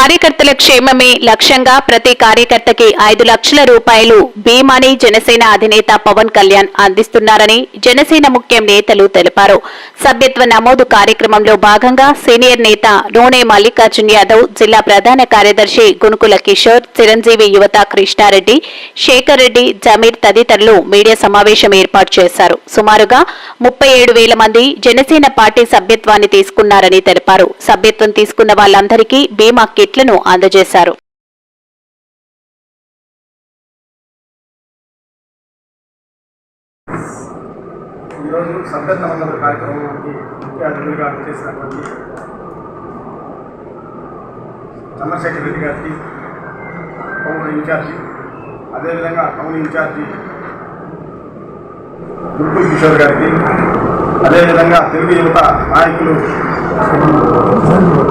కార్యకర్తల క్షేమమే లక్ష్యంగా ప్రతి కార్యకర్తకి ఐదు లక్షల రూపాయలు బీమాని జనసేన అధినేత పవన్ కళ్యాణ్ అందిస్తున్నారని జనసేన ముఖ్యం నేతలు తెలిపారు. సభ్యత్వ నమోదు కార్యక్రమంలో భాగంగా సీనియర్ నేత నూనె మల్లికార్జున్ యాదవ్ జిల్లా ప్రధాన కార్యదర్శి గునుకుల కిషోర్ చిరంజీవి యువత కృష్ణారెడ్డి శేఖర్ రెడ్డి జమీర్ తదితరులు మీడియా సమావేశం ఏర్పాటు చేశారు. సుమారుగా ముప్పై ఏడు వేల మంది జనసేన పార్టీ సభ్యత్వాన్ని తీసుకున్నారని తెలిపారు. సభ్యత్వం తీసుకున్న వాళ్ళందరికీ బీమా కిట్లను అందజేశారు. ఈరోజు సభ్యత్వ నమోదు కార్యక్రమానికి ముఖ్య అతిథులుగా చేసినటువంటి చంద్రశేఖర్ రెడ్డి గారికి టౌన్ ఇన్ఛార్జి అదేవిధంగా టౌన్ ఇన్ఛార్జి గురుకుల్ కిషోర్ గారికి అదేవిధంగా తెలుగు యువత నాయకులు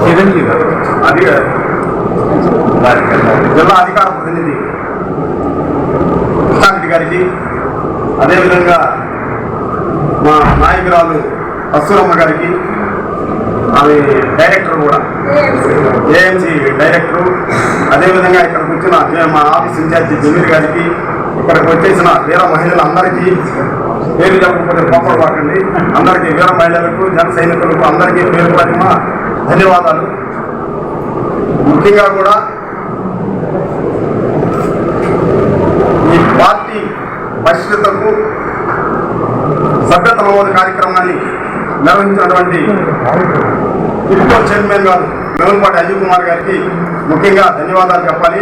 చిరంజీవి గారు అది జిల్లా అధికార ప్రతినిధి కృష్ణారెడ్డి గారికి అదేవిధంగా మా నాయకురాలు అసూరమ్మ గారికి ఆమె డైరెక్టర్ కూడా ఏఎంసీ డైరెక్టర్ అదేవిధంగా ఇక్కడికి వచ్చిన మా ఆఫీస్ ఇన్ఛార్జి జమీర్ గారికి ఇక్కడికి వచ్చేసిన వీర మహిళలందరికీ పేరు చెప్పకపోతే కోపలు పడకండి అందరికీ వీర మహిళలకు జన సైనికులకు అందరికీ పేరు పడిన ధన్యవాదాలు. ముఖ్యంగా కూడా ఈ పార్టీ పరిస్థితులకు సభ్యత నమోదు కార్యక్రమాన్ని నిర్వహించినటువంటి ఇఫ్కో చైర్మన్ గారు వెలుగుపాటి అజయ్ కుమార్ గారికి ముఖ్యంగా ధన్యవాదాలు చెప్పాలి.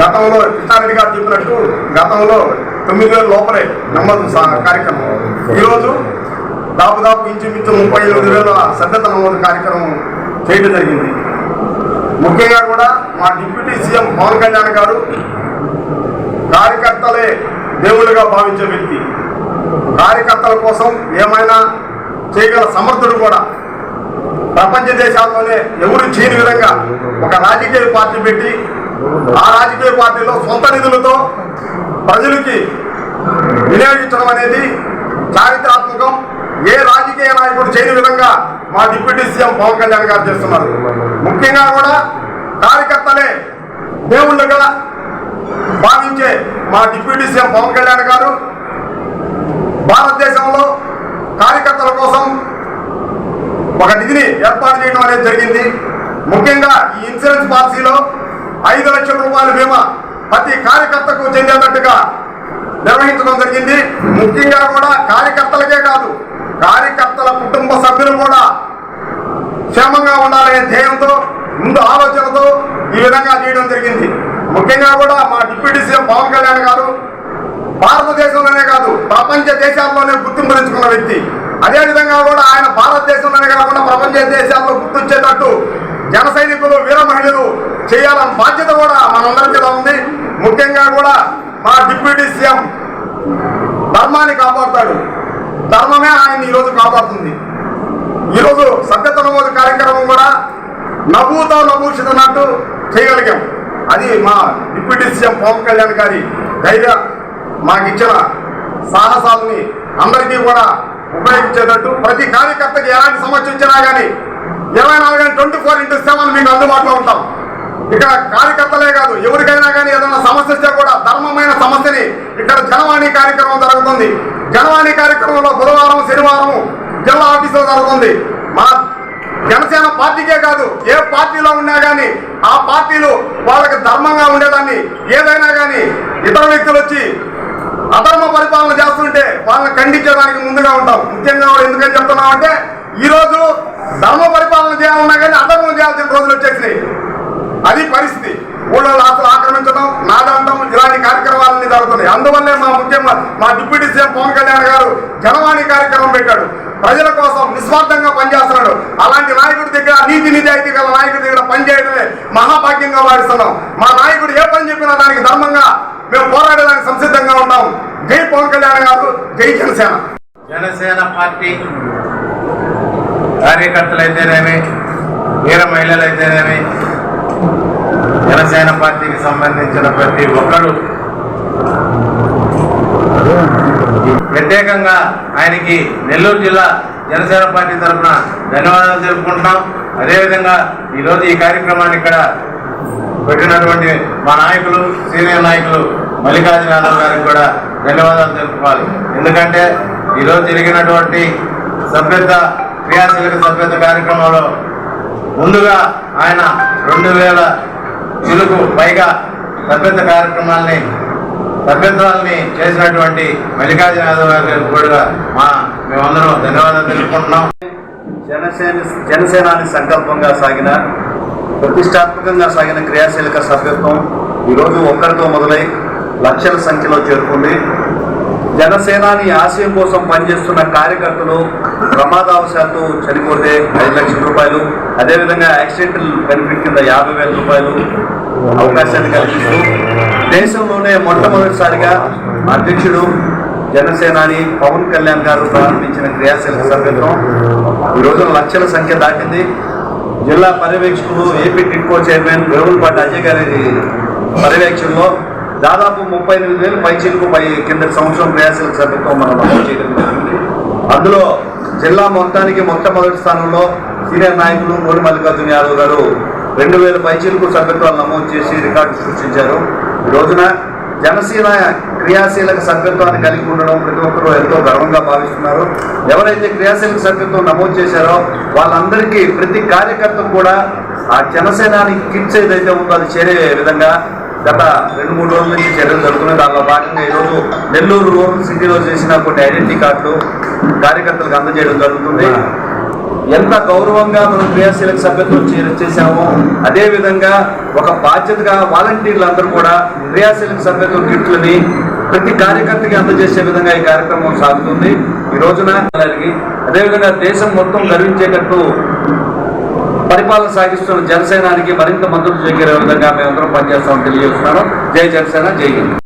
గతంలో కృష్ణారెడ్డి గారు చెప్పినట్టు గతంలో తొమ్మిది వేల లోపలే నమోదు కార్యక్రమం. ఈరోజు దాదాపు ఇంచుమించు ముప్పై ఎనిమిది వేల సభ్యత నమోదు కార్యక్రమం చేయడం జరిగింది. ముఖ్యంగా కూడా మా డిప్యూటీ సీఎం పవన్ కళ్యాణ్ గారు కార్యకర్తలే దేవుళ్ళుగా భావించే వ్యక్తి. కార్యకర్తల కోసం ఏమైనా చేయగల సమర్థుడు కూడా ప్రపంచ దేశాల్లోనే ఎవరు చేయని విధంగా ఒక రాజకీయ పార్టీ పెట్టి ఆ రాజకీయ పార్టీలో సొంత నిధులతో ప్రజలకి వినియోగించడం అనేది చారిత్రాత్మకం. ఏ రాజకీయ నాయకుడు చేయని విధంగా మా డిప్యూటీ సీఎం పవన్ కళ్యాణ్ గారు చేస్తున్నారు. ముఖ్యంగా కూడా కార్యకర్తలే దేవుళ్ళుగా భావించే మా డిప్యూటీ సీఎం పవన్ కళ్యాణ్ గారు భారతదేశంలో కార్యకర్తల కోసం ఒక నిధిని ఏర్పాటు చేయడం అనేది జరిగింది. ముఖ్యంగా ఈ ఇన్సూరెన్స్ పాలసీలో ఐదు లక్షల రూపాయల బీమా ప్రతి కార్యకర్తకు చెందేటట్టుగా నిర్వహించడం జరిగింది. ముఖ్యంగా కూడా కార్యకర్తలకే కాదు కార్యకర్తల కుటుంబ సభ్యులు కూడా క్షేమంగా ఉండాలనే ధ్యేయంతో ముందు ఆలోచనతో ఈ విధంగా చేయడం జరిగింది. ముఖ్యంగా కూడా మా డిప్యూటీ సీఎం పవన్ కళ్యాణ్ గారు భారతదేశంలోనే కాదు ప్రపంచ దేశాల్లోనే గుర్తింపు తెచ్చుకున్న వ్యక్తి. అదేవిధంగా కూడా ఆయన భారతదేశంలోనే కాకుండా ప్రపంచ దేశాల్లో గుర్తించేటట్టు జన సైనికులు వీర మహిళలు చేయాలన్న బాధ్యత కూడా మనందరి మీద ఉంది. ముఖ్యంగా కూడా మా డిప్యూటీ సీఎం ధర్మాన్ని కాపాడుతాడు. ధర్మమే ఆయన ఈరోజు కాపాడుతుంది. ఈరోజు సభ్యత నమోదు కార్యక్రమం కూడా నవ్వుతో నవ్వుషిత అన్నట్టు చేయగలిగాం. అది మా డిప్యూటీ సీఎం పవన్ కళ్యాణ్ గారి ధైర్య మాకు ఇచ్చిన సాహసాలని అందరికీ కూడా ఉపయోగించేటట్టు ప్రతి కార్యకర్తకి ఎలాంటి సమస్య వచ్చినా కానీ ఇరవై నాలుగు గంటలు ట్వంటీ ఫోర్ ఇంటూ సెవెన్ మీకు అందుబాటులో ఉంటాం. ఇక్కడ కార్యకర్తలే కాదు ఎవరికైనా కానీ ఏదైనా సమస్య వస్తే కూడా ధర్మమైన సమస్యని ఇక్కడ జనవాణి కార్యక్రమం జరుగుతుంది. జనవాణి కార్యక్రమంలో బుధవారం శనివారం జిల్లా ఆఫీసులో జరుగుతుంది. మా జనసేన పార్టీకే కాదు ఏ పార్టీలో ఉన్నా కానీ ఆ పార్టీలు వాళ్ళకి ధర్మంగా ఉండేదాన్ని. ఏదైనా కానీ ఇతర వ్యక్తులు వచ్చి అధర్మ పరిపాలన చేస్తుంటే వాళ్ళని ఖండించడానికి ముందుగా ఉంటాం. ముఖ్యంగా ఎందుకని చెప్తున్నామంటే ఈ రోజు ధర్మ పరిపాలన చేయాలన్నా కానీ అధర్మం చేయాల్సిన రోజులు వచ్చేసినాయి. అది పరిస్థితి. ఊళ్ళో లాసులు ఆక్రమించడం నాదండం ఇలాంటి కార్యక్రమాలన్నీ జరుగుతున్నాయి. అందువల్లే మా ముఖ్యంగా మా డిప్యూటీ సీఎం పవన్ కళ్యాణ్ గారు జనవాణి కార్యక్రమం పెట్టాడు. ప్రజల కోసం నిస్వార్థంగా పనిచేస్తున్నాడు. అలాంటి నాయకుడి దగ్గర నీతి నిజాయితీ గల నాయకుడి దగ్గర పనిచేయడమే మహాభాగ్యంగా భావిస్తున్నాం. మా నాయకుడు ఏ పని చెప్పినా దానికి ధర్మంగా మేము పోరాడడానికి సంసిద్ధంగా ఉన్నాం. జై పవన్ కళ్యాణ్ గారు జై జనసేన. జనసేన పార్టీ కార్యకర్తలైతేనేమి వీర మహిళలైతేనేమి జనసేన పార్టీకి సంబంధించిన ప్రతి ఒక్కరు ప్రత్యేకంగా ఆయనకి నెల్లూరు జిల్లా జనసేన పార్టీ తరఫున ధన్యవాదాలు తెలుపుకుంటున్నాం. అదేవిధంగా ఈరోజు ఈ కార్యక్రమాన్ని ఇక్కడ పెట్టినటువంటి మా నాయకులు సీనియర్ నాయకులు మల్లికార్జున యాదవ్ గారికి కూడా ధన్యవాదాలు తెలుపుకోవాలి. ఎందుకంటే ఈరోజు జరిగినటువంటి సభ్యత క్రియాశీలక సభ్యత కార్యక్రమంలో ముందుగా ఆయన రెండు వేల చిలుకు పైగా సభ్యత కార్యక్రమాల్ని సభ్యత్వాల్ని చేసినటువంటి మల్లికార్జున యాదవ్ గారికి కూడా మా మేమందరం ధన్యవాదాలు తెలుపుకుంటున్నాం. జనసేన జనసేనాని సంకల్పంగా సాగిన ప్రతిష్టాత్మకంగా సాగిన క్రియాశీలక సభ్యత్వం ఈరోజు ఒక్కరితో మొదలై లక్షల సంఖ్యలో చేరుకుంది. జనసేనాని ఆశయం కోసం పనిచేస్తున్న కార్యకర్తలు ప్రమాదవశాత్తు చనిపోతే ఐదు లక్షల రూపాయలు అదేవిధంగా యాక్సిడెంటల్ బెనిఫిట్ కింద యాభై వేల రూపాయలు అవకాశాన్ని కల్పిస్తూ దేశంలోనే మొట్టమొదటిసారిగా అధ్యక్షుడు జనసేనాని పవన్ కళ్యాణ్ గారు ప్రారంభించిన క్రియాశీలక సభ్యత్వం ఈ రోజున లక్షల సంఖ్య దాటింది. జిల్లా పర్యవేక్షకులు AP TIDCO chairman Vevulapati Ajay గారి పర్యవేక్షణలో దాదాపు ముప్పై ఎనిమిది వేలు పైచిలకు పై కింద సంవత్సరం క్రియాశీలక సభ్యత్వం మనం నమోదు చేయడం జరిగింది. అందులో జిల్లా మొత్తానికి మొట్టమొదటి స్థానంలో సీనియర్ నాయకులు నూరి మల్లికార్జున యాదవ్ గారు రెండు వేల పైచీలకు సభ్యత్వాలు నమోదు చేసి రికార్డు సృష్టించారు. ఈ రోజున జనసేన క్రియాశీలక సభ్యత్వాన్ని కలిగి ఉండడం ప్రతి ఒక్కరూ ఎంతో గర్వంగా భావిస్తున్నారు. ఎవరైతే క్రియాశీలక సభ్యత్వం నమోదు చేశారో వాళ్ళందరికీ ప్రతి కార్యకర్తకు కూడా ఆ జనసేనాని కిట్స్ ఏదైతే ఉందో అది చేరే విధంగా గత రెండు మూడు రోజుల నుంచి చర్యలు జరుగుతున్నాయి. దానిలో భాగంగా ఈరోజు నెల్లూరు రూరల్ సిటీలో చేసిన కొన్ని ఐడెంటిటీ కార్డులు కార్యకర్తలకు అందజేయడం జరుగుతుంది. ఎంత గౌరవంగా మనం క్రియాశీలక సభ్యత్వం చే- చేశామో అదే విధంగా ఒక బాధ్యతగా వాలంటీర్లు కూడా క్రియాశీలక సభ్యత్వం కిట్లని ప్రతి కార్యకర్తకి అందజేసే విధంగా ఈ కార్యక్రమం సాగుతుంది. ఈ రోజున అలాగే అదేవిధంగా దేశం మొత్తం గర్వించేటట్టు పరిపాలన సాగిస్తున్న జనసేనానికి మరింత మద్దతు చేకూరే విధంగా మేమందరం పనిచేస్తామని తెలియజేస్తున్నాను. జై జనసేన జై హింద్.